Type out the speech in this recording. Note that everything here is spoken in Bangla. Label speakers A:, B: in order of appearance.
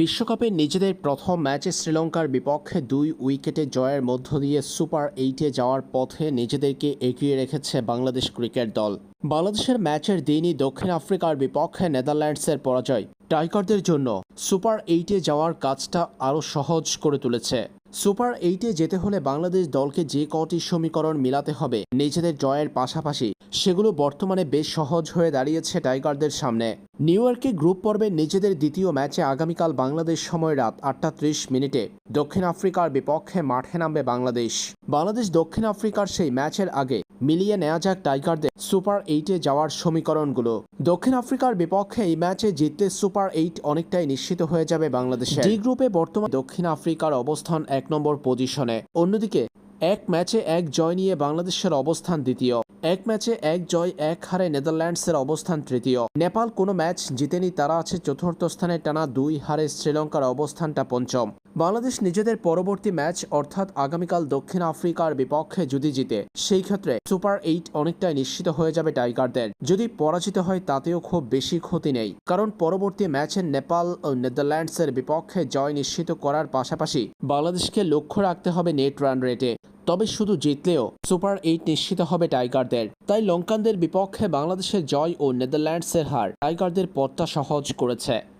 A: বিশ্বকাপে নিজেদের প্রথম ম্যাচে শ্রীলঙ্কার বিপক্ষে দুই উইকেটে জয়ের মধ্য দিয়ে সুপার এইটে যাওয়ার পথে নিজেদেরকে এগিয়ে রেখেছে বাংলাদেশ ক্রিকেট দল। বাংলাদেশের ম্যাচের দিনই দক্ষিণ আফ্রিকার বিপক্ষে নেদারল্যান্ডসের পরাজয়। টাইগারদের জন্য সুপার এইটে যাওয়ার কাজটা আরও সহজ করে তুলেছে। সুপার এইটে যেতে হলে বাংলাদেশ দলকে যে কটি সমীকরণ মিলাতে হবে, নিজেদের জয়ের পাশাপাশি, সেগুলো বর্তমানে বেশ সহজ হয়ে দাঁড়িয়েছে টাইগারদের সামনে। নিউ ইয়র্কে গ্রুপ পর্বে নিজেদের দ্বিতীয় ম্যাচে আগামীকাল বাংলাদেশ সময় রাত আটটা মিনিটে। দক্ষিণ আফ্রিকার বিপক্ষে মাঠে নামবে বাংলাদেশ। বাংলাদেশ দক্ষিণ আফ্রিকার সেই ম্যাচের আগে মিলিয়ে নেওয়া যাক টাইগারদের সুপার এইটে যাওয়ার সমীকরণগুলো। দক্ষিণ আফ্রিকার বিপক্ষে এই ম্যাচে জিততে সুপার এইট অনেকটাই নিশ্চিত হয়ে যাবে বাংলাদেশে ডি গ্রুপে বর্তমান দক্ষিণ আফ্রিকার অবস্থান এক নম্বর পজিশনে। অন্যদিকে, এক ম্যাচে এক জয় নিয়ে বাংলাদেশের অবস্থান দ্বিতীয়। এক ম্যাচে এক জয়, এক হারে নেদারল্যান্ডসের অবস্থান তৃতীয়। নেপাল কোনো ম্যাচ জিতেনি, তারা আছে চতুর্থ স্থানে টানা দুই হারে শ্রীলঙ্কার অবস্থানটা পঞ্চম। বাংলাদেশ নিজেদের পরবর্তী ম্যাচ, অর্থাৎ আগামীকাল দক্ষিণ আফ্রিকার বিপক্ষে যদি জিতে, সেই ক্ষেত্রে সুপার এইট অনেকটাই নিশ্চিত হয়ে যাবে টাইগারদের। যদি পরাজিত হয়, তাতেও খুব বেশি ক্ষতি নেই। কারণ পরবর্তী ম্যাচে নেপাল ও নেদারল্যান্ডসের বিপক্ষে জয় নিশ্চিত করার পাশাপাশি বাংলাদেশকে লক্ষ্য রাখতে হবে নেট রান রেটে। তবে শুধু জিতলেও সুপার এইট নিশ্চিত হবে টাইগারদের। তাই লঙ্কানদের বিপক্ষে বাংলাদেশের জয় ও নেদারল্যান্ডসের হার টাইগারদের পথটা সহজ করেছে।